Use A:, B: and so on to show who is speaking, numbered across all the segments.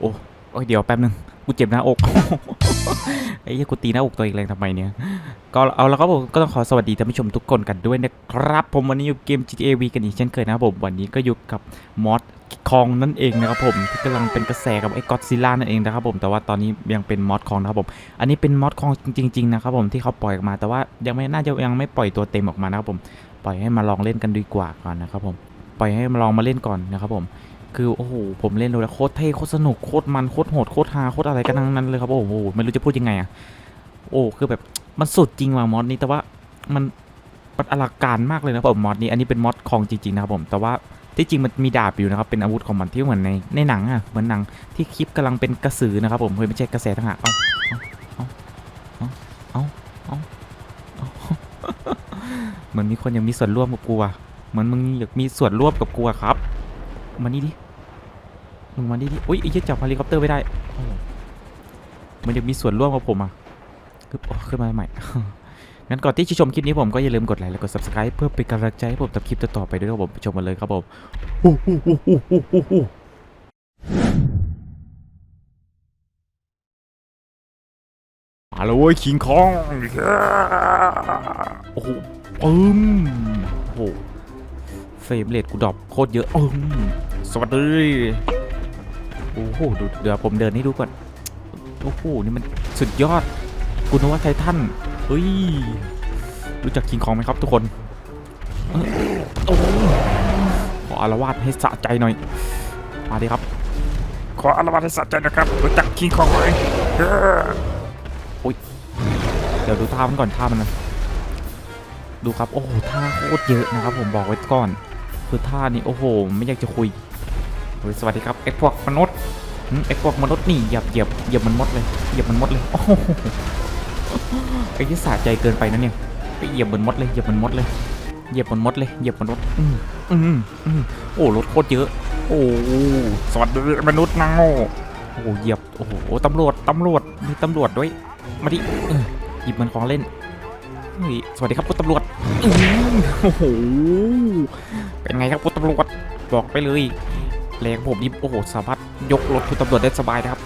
A: โอ้โอ้ยเดี๋ยวแป๊บนึงกูเจ็บหน้าอกไอ้เหี้ยกูตีหน้าอกตัวเองแรงทำไมเนี่ยก็เอาแล้วครับผมก็ต้องขอสวัสดีท่านผู้ชมทุกคนกันด้วยนะครับ ผมวันนี้อยู่เกม GTA V กันอีกเช่นเคยนะครับผมวันนี้ก็อยู่กับมอสคองนั่นเองนะครับผมที่กำลังเป็นกระแสกับไอ้ก็อดซิลล่านั่นเองนะครับผมแต่ว่าตอนนี้ยังเป็นมอสคองนะครับผมอันนี้เป็นมอสคองจริง ๆ นะครับผมที่เขาปล่อยออกมาแต่ว่ายังไม่น่าจะยังไม่ปล่อยตัวเต็มออกมานะครับผมปล่อยให้มาลองเล่นกันดีกว่าก่อนนะครับผม ปล่อยให้มาลองมาเล่นก่อนนะครับผมคือโอ้โหผมเล่นดูแล้วโคตรเท่โคตรสนุกโคตรมันโคตรโหดโคตรฮาโคตรอะไรกันทั้งนั้นเลยครับโอ้โหไม่รู้จะพูดยังไงอะโอ้คือแบบมันสุดจริงว่ะมอดนี้แต่ว่ามันมันอลังการมากเลยนะผมมอดนี้อันนี้เป็นมอดของจริงๆนะครับผมแต่ว่าที่จริงมันมีดาบอยู่นะครับเป็นอาวุธของมันที่เหมือนในในหนังอะเหมือนหนังที่คลิปกำลังเป็นกระสือนะครับผมเฮ้ยไม่ใช่กระแสทหารเอาเอาเอาเอาเอาเอาเหมือนมีคนยังมีส่วนร่วมกับกูอะ เหมือนมึงอยากมีส่วนร่วมกับกูอะครับ มานี่ดิ มึงมาดิดิ อุ้ยไอ้เหี้ยจับเฮลิคอปเตอร์ไม่ได้โอ้โหมันอยังมีส่วนร่วมกับผมอะคือโอ้ขึ้นมาใหม่ งั้นก่อนที่จะชมคลิปนี้ผมก็อย่าลืมกดไลค์และกด subscribe เพื่อเป็นกำลังใจให้ผมทำคลิปต่อๆไปด้วยครับผมชมกันเลยครับผมมาแล้วเว้ยคิงคองโอ้โหปึ้มโอ้โห เฟรมเรทกูดรอปโคตรเยอะอืมสวัสดีโอ้โหดูเดี๋ยวผมเดินให้ดูก่อนโอ้โหนี่มันสุดยอดคุณว่าไททันเฮ้ยรู้จักคิงคองไหมครับทุกคนออโอ้โหขออารวาสให้สะใจหน่อยมาดิครับ ขออารวาสให้สะใจนะครับรู้จักคิงคองไหมเอ้อโอ้ยเดี๋ยวดูท่ามันก่อนท่ามันนะดูครับโอ้โหท่าโคตรเยอะนะครับ ผมบอกไว้ก่อน คือท่านี้โอ้โห ไม่อยากจะคุยสวัสดีครับไอ้พวกมนุษย์ไอ้พวกมนุษย์นี่เหยียบเหยียบเหยียบมันมดเลยเหยียบมันมดเลยโอ้โหไอ้ที่สะใจเกินไปนะเนี่ยไปเหยียบมันมดเลยเหยียบมันมดเลยเหยียบมันมดเลยเหยียบมันมดอืมอืมอืมโอ้รถโคตรเยอะ โอ้สวัสดีมนุษย์นางโง่โอ้เหยียบโอ้โหตำรวจตำรวจมีตำรวจด้วยมาดิหยิบมันของเล่น เฮ้ยสวัสดีครับคุณตำรวจอืมโอ้โหเป็นไงครับคุณตำรวจบอกไปเลยแรงผมนี่โอ้โหสามารถยกรถคุณตำรวจได้สบายนะครับ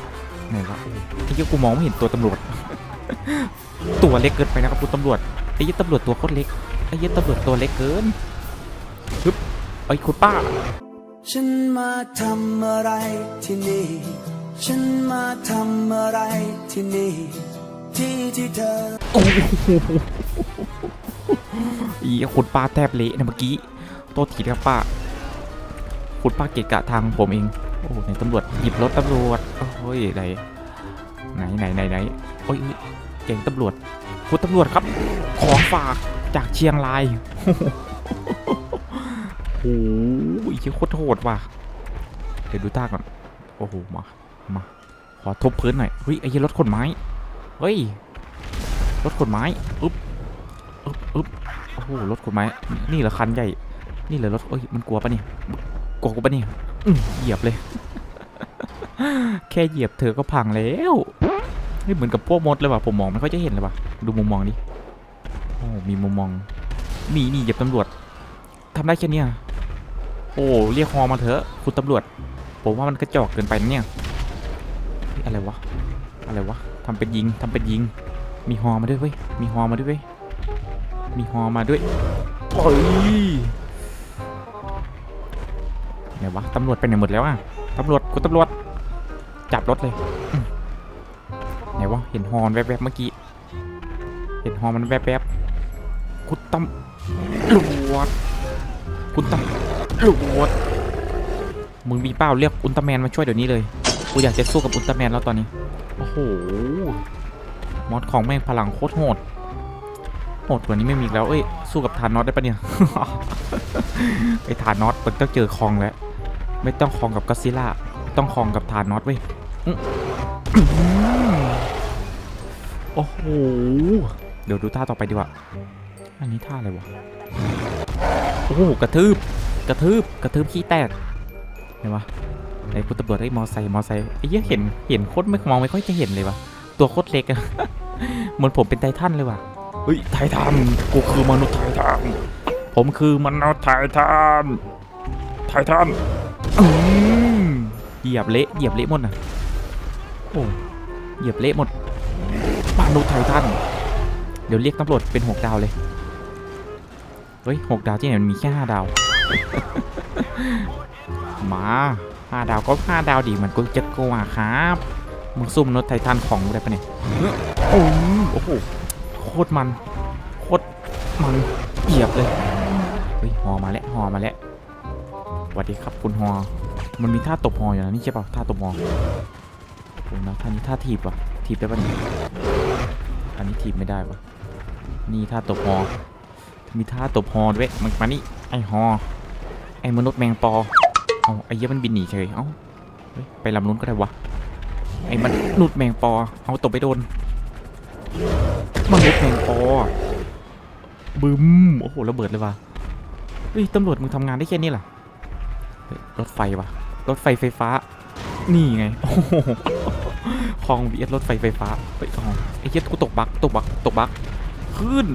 A: ไหนวะโอ้โหไอ้เหี้ยกูมองไม่เห็นตัวตำรวจ ตัวเล็กเกินไปนะครับคุณตำรวจไอ้เหี้ยตำรวจตัวโคตรเล็กไอ้เหี้ยตำรวจตัวเล็กเกินฮึบไอ้ยคุณป้า
B: ฉันมาทำอะไรที่นี่ ฉันมาทำอะไรที่นี่ ที่ที่เธอ
A: โอ้โหอีคุณป้าแทบเละนะเมื่อกี้โทษทีครับป้าคุณป้าเกะกะทางผมเอง โอ้ไหนตำรวจหยิบรถตำรวจโอ้ยไหนไหนไหนไหนไหนโอ้ยเก่งตำรวจคุณตำรวจครับ ของฝากจากเชียงรายโอ้โหอีกโคตรโหดว่ะเดี๋ยวดูท่าก่อน โอ้โห มา มา ขอทบพื้นหน่อยเฮ้ยไอ้ยรถขนไม้ เฮ้ย รถขนไม้อึ๊บอึ๊บอึ๊บโอ้โห รถขนไม้ นี่เหรอคันใหญ่ นี่เหรอรถเอ้ย มันกลัวปะเนี่ย กลัวกูปะเนี่ยเหยียบเลย แค่เหยียบเธอก็พังแล้ว นี่เหมือนกับพวกมดเลยว่ะ ผมมองไม่ค่อยจะเห็นเลยว่ะ ดูมุมมองดิ โอ้ มีมุมมอง มีนี่เหยียบตำรวจทำได้แค่นี้โอ้ เรียกฮอมาเถอะคุณตำรวจ ผมว่ามันกระจอกเกินไปนะเนี่ย อะไรวะ อะไรวะำเป็นยิงทำเป็นยิง มีฮอมาด้วยเว้ย มีฮอมาด้วยเว้ย มีฮอมาด้วยโอ้ยไหนวะตำรวจไปไหนหมดแล้วอะตำรวจคุณตำรวจ จับรถเลยไหนวะเห็นฮอนแวบๆเมื่อกี้ เห็นฮอมันแวบๆคุณตำรวจคุณตำรวจมึงมีเป้าเรียกอุลตร้าแมนมาช่วยเดี๋ยวนี้เลย กูอยากจะสู้กับอุลตร้าแมนแล้วตอนนี้โอ้โห มอดของแม่งพลังโคตรโหด โหดกว่านี้ไม่มีแล้ว เอ้ย สู้กับฐานน็อตได้ปะเนี่ย ไอ้ฐานน็อตมันต้องเจอคองแล้ว ไม่ต้องคองกับก็อดซิล่า ต้องคองกับฐานน็อตเว้ย โอ้โห เดี๋ยวดูท่าต่อไปดีกว่า อันนี้ท่าอะไรวะ โอ้โห กระทืบ กระทืบ กระทืบขี้แตกเห็นปะ ไอ้คุณตำรวจไอ้มอไซค์มอไซค์ไอ้เหี้ยเห็นเห็นโคตรไม่มองไม่ค่อยจะเห็นเลยวะตัวโคตรเล็กอะเหมือนผมเป็นไททันเลยว่ะเฮ้ยไททันกูคือมนุษย์ไททันผมคือมนุษย์ไททันไทไททันอืมเหยียบเละเหยียบเละหมดนะโอ้เหยียบเละหมดมนุษย์ไททันเดี๋ยวเรียกตำรวจเป็นหกดาวเลยเฮ้ยหกดาวที่ไหนมันมีแค่ห้าดาว มา ห้าดาวก็ห้าดาวดีมันก็จะกลัวครับมึงซุ่มรถไททันของได้ปะเนี่ยโอ้โอ้โหโคตรมัน โคตรมันเหยียบเลยเฮ้ยหอมาแล้วหอมาแล้วสวัสดีครับคุณหอมันมีท่าตบหออยู่นะนี่ใช่ป่ะท่าตบหอโอ้นะท่านี้ท่าถีบว่ะถีบได้ปะเนี่ยอันนี้ถีบไม่ได้ปะนี่ท่าตบหอมีท่าตบหอด้วยมันมานี่ไอหอไอมนุษย์แมงปอ เอาไอ้เหี้ยมันบินหนีเฉย เอ้าไปลำนู้นก็ได้วะ ไอ้มันนุดแมงปอ เอาตบไปโดนมนุษย์แมงปอ บึ้ม โอ้โหระเบิดเลยวะเฮ้ยตำรวจมึงทำงานได้แค่นี้เหรอรถไฟวะรถไฟไฟฟ้า นี่ไง โอ้โหคลองบีเอสรถไฟไฟฟ้าเฮ้ยคลองไอ้เหี้ยกูตกบักตกบักตกบักขึ้น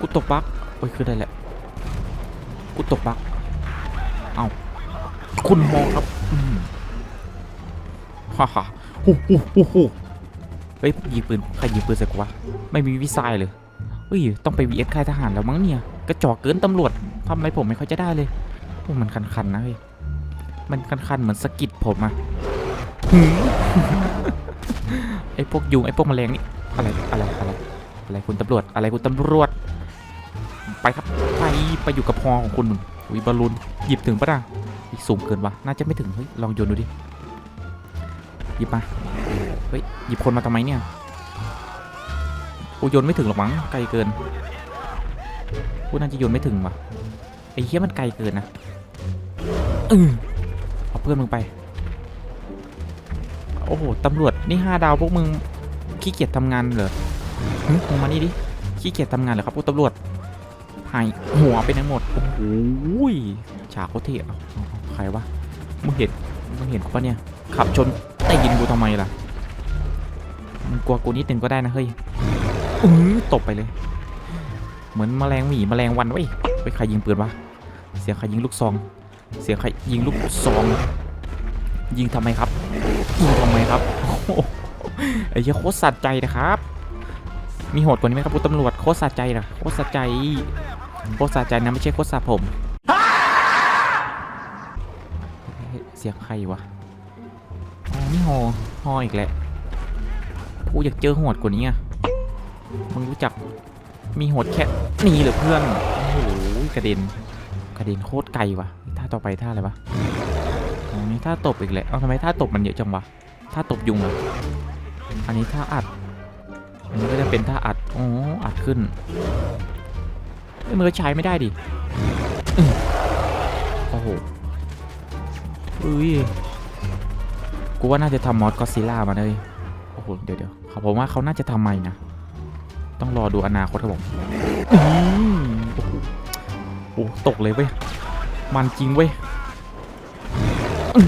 A: กูตกบักเฮ้ยขึ้นได้แหละ กูตกบัก เอา คุณมองครับฮ่าฮ่าฮู้ฮู้ฮู้ฮู้เฮ้ยยิงปืนใครยิงปืนใส่กูวะไม่มีวิสัยเลยเฮ้ยต้องไปวีเอสค่ายทหารแล้วมั้งเนี่ยกระจอกเกินตำรวจทำอะไรผมไม่ค่อยจะได้เลยโอ้มันคันๆนะเฮ้ยมันคันๆเหมือนสะกิดผมอะไอพวกยุงไอพวกแมลงนี่อะไรอะไรอะไรอะไรคุณตำรวจอะไรคุณตำรวจ ไปครับไปไปอยู่กับพอของคุณอุ้ยบอลลูนหยิบถึงปะนะ อีกสูงเกินวะน่าจะไม่ถึงเฮ้ยลองโยนดูดิหยิบมาเฮ้ยหยิบคนมาทำไมเนี่ยโอ้โยนไม่ถึงหรอกมั้งไกลเกินกูน่าจะโยนไม่ถึงวะไอ้เหี้ยมันไกลเกินนะเออเอาเพื่อนมึงไปโอ้โหตำรวจนี่ห้าดาวพวกมึงขี้เกียจทำงานเหรอหึลงมานี่ดิขี้เกียจทำงานเหรอครับพวกตำรวจหายหัวไปทั้งหมดโอ้โหยฉากโคตรเท่เอาเอาเอา ใครวะมึงเห็นมึงเห็นกูปะเนี่ย ขับชนแต่ยิงกูทำไมล่ะมึงกลัวกูนิดนึงก็ได้นะเฮ้ยอือตบไปเลย เหมือนแมลงหมีแมลงวันเว้ยไปใครยิงปืนวะเสียงใครยิงลูกซอง เสียงใครยิงลูกซอง ยิงทำไมครับยิงทำไมครับโอ้โหไอ้เหี้ยโคตรสะใจนะครับ มีโหดกว่านี้ไหมครับคุณตำรวจโคตรสะใจนะโคตรสะใจโคตรสะใจนะไม่ใช่โคตรสะผม สียงใครวะอ๋อนี่ฮอฮออีกแหละกูอยากเจอโหดกว่านี้อะมึงรู้จักมีโหดแค่นี้หรือเพื่อนโอ้โหกระเด็นกระเด็นโคตรไกลว่ะท่าต่อไปท่าอะไรวะอ๋อนี่ท่าตบอีกแหละเอาทำไมท่าตบมันเยอะจังวะท่าตบยุงอะอันนี้ท่าอัดอันนี้ก็จะเป็นท่าอัดอ๋ออัดขึ้นเอ้มือใช้ไม่ได้ดิโอ้โห อุ้ย กูว่าน่าจะทำมอสก็ซิล่ามาเลยโอ้โห เดี๋ยวเดี๋ยวเขาผมว่าเขาน่าจะทำใหม่นะ ต้องรอดูอนาคตครับผมอืมโอ้โหโอ้โหตกเลยเว้ย มันจริงเว้ยอื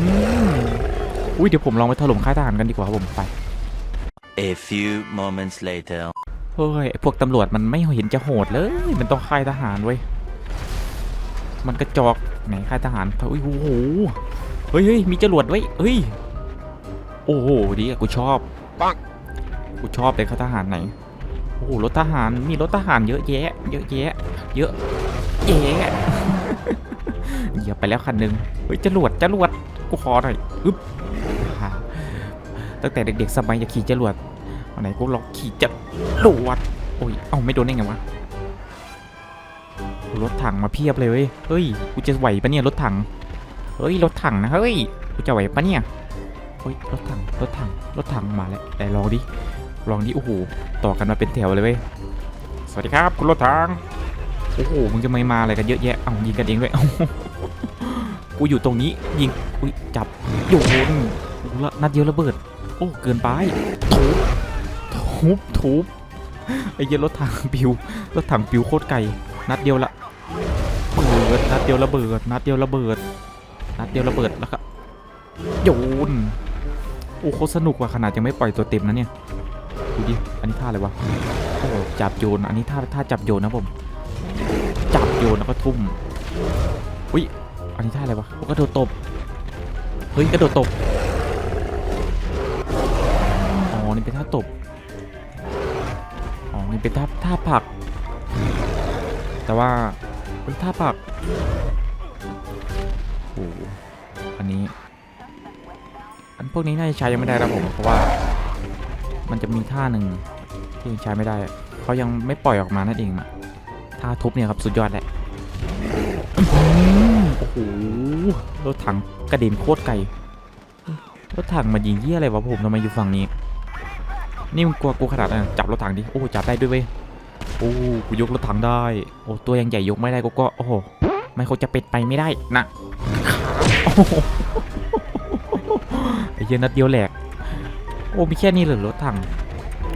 A: มอุ้ยเดี๋ยวผมลองไปถล่มค่ายทหารกันดีกว่าครับผมไป
C: A few moments later.
A: เฮ้ยไอ้พวกตำรวจมันไม่เห็นจะโหดเลย มันต้องค่ายทหารเว้ย มันกระจอกไหนค่ายทหารเฮ้ยโอ้โหเฮ้ยเฮ้ยมีจรวดไว้ยเฮ้ย โอ้โหดีอะกูชอบปังกูชอบเลยค่ายทหารไหน โอ้โหรถทหาร มีรถทหารเยอะแยะ เยอะแยะ เยอะแยะเหยียบไปแล้วคันหนึ่งเฮ้ยจรวดจรวด กูขอหน่อย อึ๊บอ่าตั้งแต่เด็กๆสมัยจะขี่จรวดวันไหนกูลองขี่จรวด โอ้ย เอ้าไม่โดนได้ไงวะรถถังมาเพียบเลยเว้ย เฮ้ย กูจะไหวปะเนี่ยรถถัง เฮ้ยรถถังนะเฮ้ยกูจะไหวปะเนี่ยเฮ้ยรถถังรถถังรถถังมาแล้วแต่ลองดิลองดิโอ้โหต่อกันมาเป็นแถวเลยเว้ยสวัสดีครับคุณรถถังโอ้โหมึงจะไม่มาอะไรกันเยอะแยะเอายิงกันเองด้วยกูอยู่ตรงนี้ยิงอุ้ยจับโยนละนัดเดียวระเบิด โอ้เกินไปทุบทุบทุบไอ้เหี้ยรถถังปิวรถถังปิวโคตรไกลนัดเดียวละเบิดนัดเดียวระเบิดนัดเดียวระเบิด นัดเดียวระเบิดแล้วก็โยนโอ้โคสนุกว่ะขนาดยังไม่ปล่อยตัวเต็มนะเนี่ยดูดิอันนี้ท่าอะไรวะโอ้จับโยนอันนี้ท่าท่าจับโยนนะผมจับโยนแล้วก็ทุ่มอุ้ยอันนี้ท่าอะไรวะกระโดดตบเฮ้ยกระโดดตบอ๋อนี่เป็นท่าตบอ๋อนี่เป็นท่าท่าผัก แต่ว่าเฮ้ยท่าผัก หอันนี้ อันพวกนี้น่าจะใช้ยังไม่ได้ครับผมเพราะว่า มันจะมีท่าหนึ่งที่ยังใช้ไม่ได้เขายังไม่ปล่อยออกมานั่นเองอะท่าทุบเนี่ยครับสุดยอดแหละโอ้โหรถถังกระเด็นโคตรไกลรถถังมายิงเยี่ยอะไรวะผมทำไมอยู่ฝั่งนี้ นี่มึงกลัวกูขนาดนั้นจับรถถังดิโอ้จับได้ด้วยเว้ยโอ้กูยกรถถังได้ โอ้ตัวยังใหญ่ยกไม่ได้กูก็โอ้โห ม่เขาจะเป็ดไปไม่ได้นะไอ้เหี้ยนัดเดียวแหลก โอ้มีแค่นี้เหรอรถถัง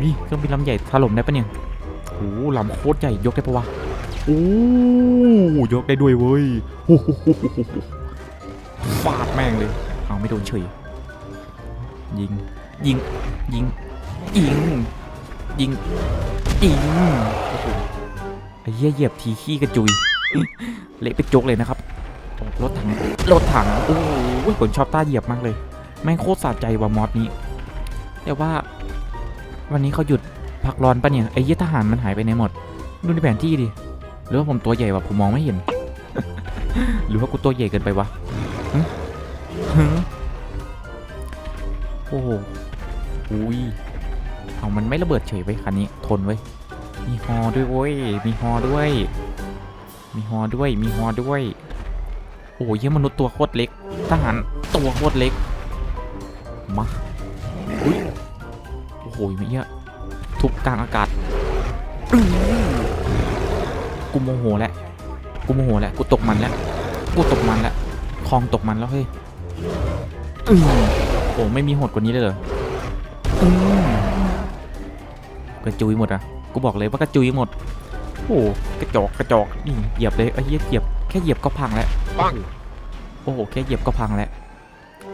A: นี่เครื่องบินลำใหญ่ถล่มได้ปะเนี่ยโอ้ลำโคตรใหญ่ยกได้ปะวะโอ้ยกได้ด้วยเว้ยฟาดแม่งเลย เอาไม่โดนเฉย ยิง ยิง ยิง ยิง ยิง ยิง โอ้โหไอ้เหี้ยเหยียบทีขี้กระจุย เละไปจกเลยนะครับรถถังรถถังโอ้โหผมชอบต้าเหยียบมากเลย แม่งโคตรสะใจว่ะมอสนี้ แต่ว่า วันนี้เขาหยุดพักร้อนปะเนี่ยไอ้เหี้ยทหารมันหายไปไหนหมด ดูในแผนที่ดิหรือว่าผมตัวใหญ่วะผมมองไม่เห็น หรือว่ากูตัวใหญ่เกินไปวะโอ้โหอุ้ยเอามันไม่ระเบิดเฉยไว้คันนี้ทนไว้มีฮอด้วยเว้ยมีฮอด้วย มีฮอด้วยมีฮอด้วย โอ้โหเหี้ยมนุษย์ตัวโคตรเล็ก ทหารตัวโคตรเล็ก มาอุ้ยโอ้โหไม่เยอะทุบกลางอากาศกูโมโหแล้วกูโมโหแล้วกูตกมันแล้วกูตกมันแล้วคลองตกมันแล้วเฮ้ยอื้อโอ้ไม่มีโหดกว่านี้เลยเหรออื้อกระจุยหมดอะกูบอกเลยว่ากระจุยหมด โอ้กระจอกกระจอกนี่เหยียบเลยไอ้เหี้ยเหยียบแค่เหยียบก็พังแล้วปังโอ้โหแค่เหยียบก็พังแล้ว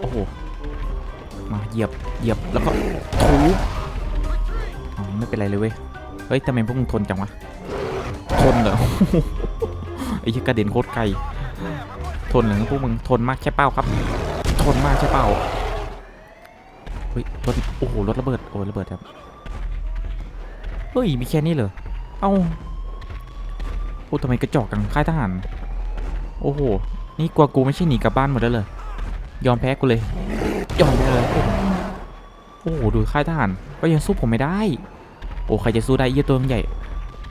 A: โอ้โหมาเหยียบเหยียบแล้วก็ถูอ๋อไม่เป็นไรเลยเว้ยเฮ้ยทำไมพวกมึงทนจังวะทนเหรอไอ้ยี่กระเด็นโคตรไกลทนเหรอพวกมึงทนมากใช่เป้าครับทนมากใช่เป้าเฮ้ยรถโอ้โหรถระเบิดโอ้ยระเบิดครับเฮ้ยมีแค่นี้เหรอเอ้าโอ้ทำไมกระจอกกันค่ายทหาร โอ้โห นี่กลัวกูไม่ใช่หนีกลับบ้านหมดแล้วเลย ยอมแพ้กูเลย ยอมแพ้เลย โอ้โห ดูค่ายทหาร ก็ยังสู้ผมไม่ได้ โอ้ใครจะสู้ได้เยี่ยตัวมันใหญ่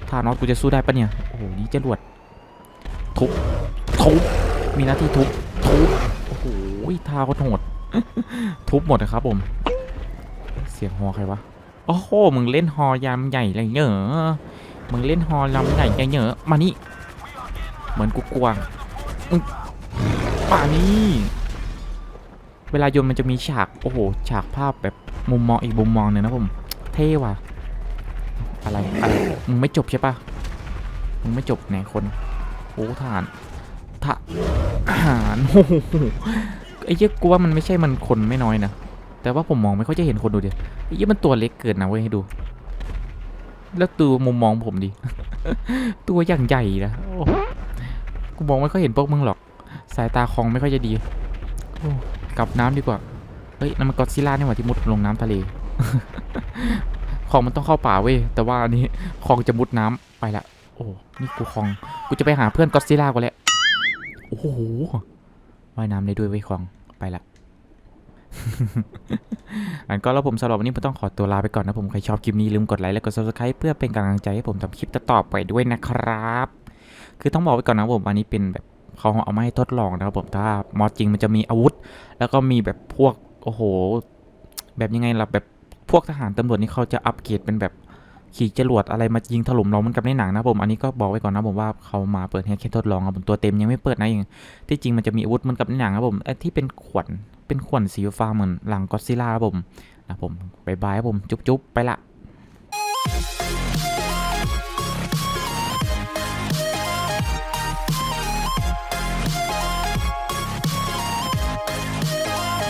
A: ทานอสกูจะสู้ได้ปะเนี่ย โอ้โห นี่จรวด ทุบ ทุบ มีหน้าที่ทุบ ทุบ โอ้โหท่าโคตรโหด ทุบหมดนะครับผม เสียงฮอใครวะ โอ้โห มึงเล่นฮอยามใหญ่อะไรเงี้ย มึงเล่นฮอลำใหญ่เงี้ยมานี่ เหมือนกูกวางมึงมานี่เวลาโยนมันจะมีฉากโอ้โหฉากภาพแบบมุมมองอีกมุมมองหนึ่งนะผมเท่ว่ะอะไรอะไรมึงไม่จบใช่ปะมึงไม่จบไหนคนโอ้ทหารทหารโอ้โหไอ้เหี้ยกูว่ามันไม่ใช่มันคนไม่น้อยนะแต่ว่าผมมองไม่ค่อยจะเห็นคนดูเดิไอ้เหี้ยมันตัวเล็กเกินนะเว้ยให้ดู แล้วดูมุมมองผมดิ ตัวอย่างใหญ่นะกูมองไม่ค่อยเห็นพวกมึงหรอก สายตาคองไม่ค่อยจะดีกลับน้ำดีกว่า เฮ้ยนั่นมันก็อดซิล่าเนี่หว่าที่มุดลงน้ำทะเล ของมันต้องเข้าป่าเว้ย แต่ว่าอันนี้คองจะมุดน้ำไปละ โอ้ นี่กูคอง กูจะไปหาเพื่อนก็อดซิล่ากูแล้ว โอ้โห ว่ายน้ำได้ด้วยเว้ยคอง ไปละ อันก็แล้วผมสำหรับวันนี้ผมต้องขอตัวลาไปก่อนนะผมใครชอบคลิปนี้ลืมกดไลค์และกด subscribe เพื่อเป็นกำลังใจให้ผมทำคลิปต่อไปด้วยนะครับ คือต้องบอกไว้ก่อนนะผมอันนี้เป็นแบบเขาเอามาให้ทดลองนะครับผมถ้ามอดจริงมันจะมีอาวุธ แล้วก็มีแบบพวกโอ้โห แบบยังไงล่ะแบบพวกทหารตำรวจนี่เขาจะอัปเกรดเป็นแบบขี่จรวดอะไรมายิงถล่มเราเหมันกับในหนังนะผมอันนี้ก็บอกไว้ก่อนนะผมว่าเขามาเปิดให้แค่ทดลองครับผมตัวเต็มยังไม่เปิดนะยังที่จริงมันจะมีอาวุธเหมันกับในหนังครับผมที่เป็นขวด เป็นขวญสีฟ้าเหมือนหลังก็อดซิลล่าครับผมนะผมบายบายครับผมจุ๊บๆไปละ